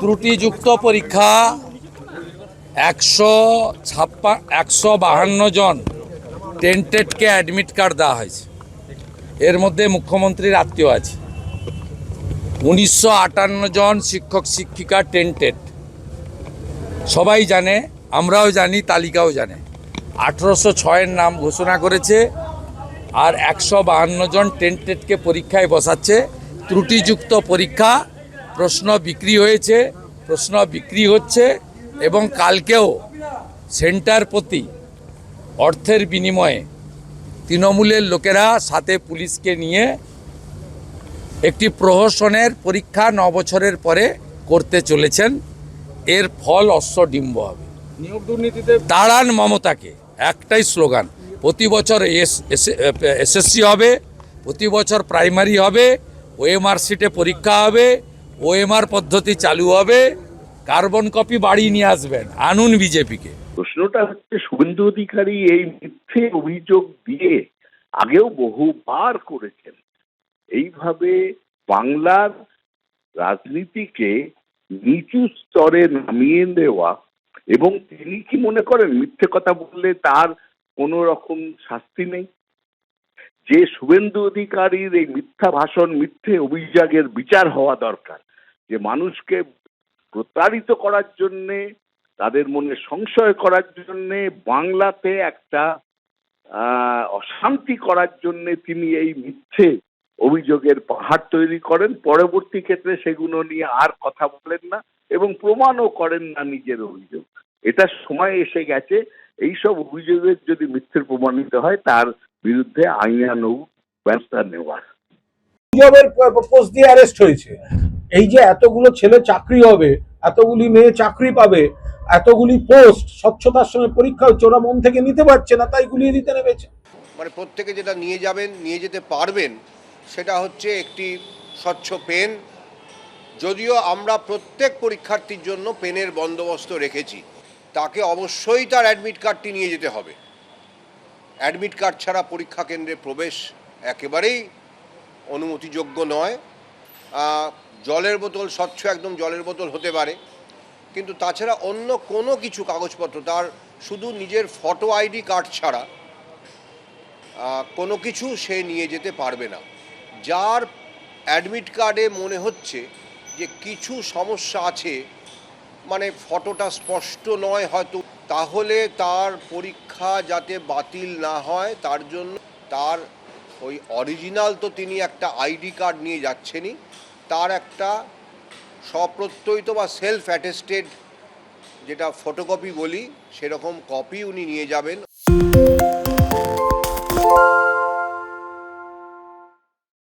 ত্রুটিযুক্ত পরীক্ষা একশো ছাপ্পা একশো বাহান্ন জন টেন্টেডকে অ্যাডমিট কার্ড দেওয়া হয়েছে। এর মধ্যে মুখ্যমন্ত্রীর আত্মীয় আছে। উনিশশো আটান্ন জন শিক্ষক, শিক্ষিকা টেন্টেড। সবাই জানে, আমরাও জানি, তালিকাও জানে। আঠেরোশো ছয়ের নাম ঘোষণা করেছে আর একশো বাহান্ন জন টেন্টেডকে পরীক্ষায় বসাচ্ছে। ত্রুটিযুক্ত পরীক্ষা প্রশ্ন বিক্রি হয়েছে প্রশ্ন বিক্রি হচ্ছে এবং কালকেও সেন্টার প্রতি অর্থের বিনিময়ে তৃণমূলের লোকেরা সাথে পুলিশকে নিয়ে একটি প্রহসনের পরীক্ষা ন বছরের পরে করতে চলেছেন। এর ফল অশ্বডিম্ব হবে। নিয়োগ দুর্নীতিতে দাঁড়ান মমতাকে একটাই স্লোগান প্রতি বছর এসএসসি হবে প্রতি বছর প্রাইমারি হবে ওএমআর সিটে পরীক্ষা হবে ওএমআর পদ্ধতি চালু হবে, কার্বন কপি বাড়ি নিয়ে আসবেন, আনুন বিজেপিকে। প্রশ্নটা হচ্ছে, শুভেন্দু অধিকারী এই মিথ্যে অভিযোগ দিয়ে আগেও বহুবার করেছেন। এইভাবে বাংলার রাজনীতিকে নিচু স্তরে নামিয়ে দেওয়া এবং তিনি কি মনে করেন, মিথ্যে কথা বললে তার কোনো রকম শাস্তি নেই? যে শুভেন্দু অধিকারীর এই মিথ্যা ভাষণ, মিথ্যে অভিযোগের বিচার হওয়া দরকার যে মানুষকে প্রতারিত করার জন্যে, তাদের মনে সংশয় করার জন্য বাংলাতে একটা অশান্তি করার জন্য তিনি এই মিথ্যে অভিযোগের পাহাড় তৈরি করেন। পরবর্তী ক্ষেত্রে সেগুলো নিয়ে আর কথা বলেন না এবং প্রমাণও করেন না নিজের অভিযোগ। এটা সময় এসে গেছে। এইসব অভিযোগের যদি মিথ্যে প্রমাণিত হয়, তার বিরুদ্ধে আইনানুগ ব্যবস্থা নেওয়ার পোস্ট দিয়ে অ্যারেস্ট হয়েছে। এই যে এতগুলো ছেলে চাকরি হবে, এতগুলি মেয়ে চাকরি পাবে, এতগুলি পোস্ট স্বচ্ছতার সঙ্গে পরীক্ষা হচ্ছে, ওরা মন থেকে নিতে পারছে না, তাই গুলিয়ে দিতে নেমেছে। মানে প্রত্যেকে যেটা নিয়ে যাবেন, নিয়ে যেতে পারবেন, সেটা হচ্ছে একটি স্বচ্ছ পেন। যদিও আমরা প্রত্যেক পরীক্ষার্থীর জন্য পেনের বন্দোবস্ত রেখেছি, তাকে অবশ্যই তার অ্যাডমিট কার্ডটি নিয়ে যেতে হবে। অ্যাডমিট কার্ড ছাড়া পরীক্ষা কেন্দ্রে প্রবেশ একেবারেই অনুমতিযোগ্য নয়। জলের বোতল, স্বচ্ছ একদম জলের বোতল হতে পারে। কিন্তু তাছাড়া অন্য কোনো কিছু কাগজপত্র, তার শুধু নিজের ফটো আইডি কার্ড ছাড়া কোনো কিছু সে নিয়ে যেতে পারবে না। যার অ্যাডমিট কার্ডে মনে হচ্ছে যে কিছু সমস্যা আছে মানে ফটোটা স্পষ্ট নয় হয়তো, তাহলে তার পরীক্ষা যাতে বাতিল না হয়, তার জন্য তার ওই অরিজিনাল তো তিনি একটা আইডি কার্ড নিয়ে যাচ্ছেনই। তার একটা স্বপ্রত্যয়িত বা সেলফ অ্যাটেস্টেড যেটা ফটোকপি বলি সেরকম কপি উনি নিয়ে যাবেন।